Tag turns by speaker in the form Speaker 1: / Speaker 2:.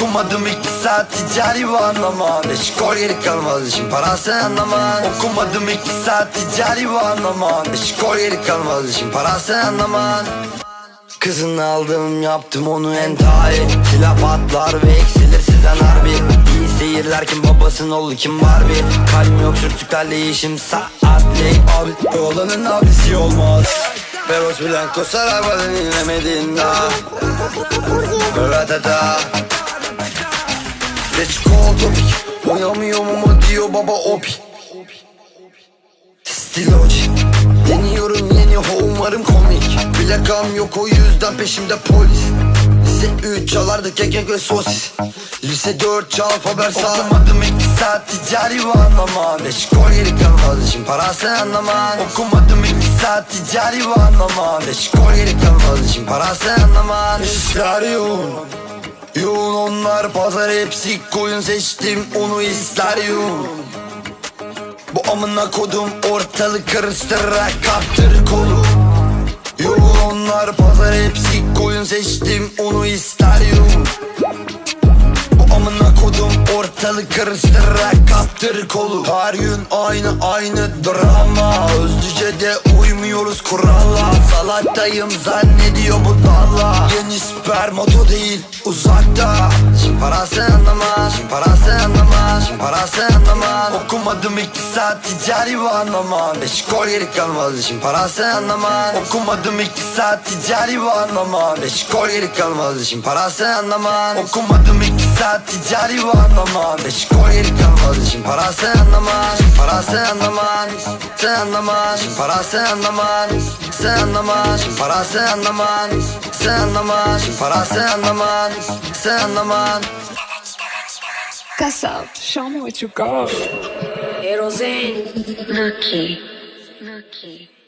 Speaker 1: Okumadım iktisat ticari bu anlamam Eşkol geri kalmaz işin parası anlamam Okumadım iktisat ticari bu anlamam Eşkol geri kalmaz işin parası anlamam Kızını aldım yaptım onu entahir Silah patlar ve eksilir sizden harbi İyi seyirler kim babasın oğlu kim var bir Kalbim yok sürtüklerle işim saatlik Abi oğlanın abisi olmaz. Beros Blanco Saraybadan dinlemedin daha Ratata Let's go topik Oynamıyor mu diyor baba opi Stiloci Deniyorum yeni umarım komik. Plakam yok o yüzden peşimde polis. Lise 3 çalardı kekek ve sosis. Lise 4 çal haber Okumadım iktisat ticari bu anlamam Eşkol geri kalmaz işin parası anlamam Okumadım iktisat ticari bu anlamam Eşkol geri kalmaz işin parası anlamam İşler yoğun Yoğun onlar pazar hepsi koyun seçtim onu ister yoğun bu amına kodum ortalık karıştırarak kaptır kolu. Yoğun onlar pazar hepsi koyun seçtim onu ister ortalık karıştırarak kaptır kolu. Her gün aynı aynı drama. Özlüce de uymuyoruz kurala Salaktayım zannediyor bu dalla. Yeni spermato değil uzakta. Şimdi parası anlamaz Şimdi parası anlamaz Şimdi parası anlamaz. Okumadım iktisat ticari bu anlamam. Eşkol geri kalmaz Şimdi parası anlamaz. Okumadım iktisat ticari bu anlamam. Eşkol geri kalmaz Şimdi parası anlamaz. Okumadım iktisat ticari bu anlamam Eşkol geri kalmaz Şimdi parası anlamaz Şimdi parası anlamaz Sen anlamaz Şimdi parası anlamaz Sen anlamaz Şimdi parası anlamaz Sen anlamaz Şimdi parası anlamaz Sen anlamaz
Speaker 2: Gus up. Show me what you got.
Speaker 3: Erosene.
Speaker 4: Lucky. Lucky.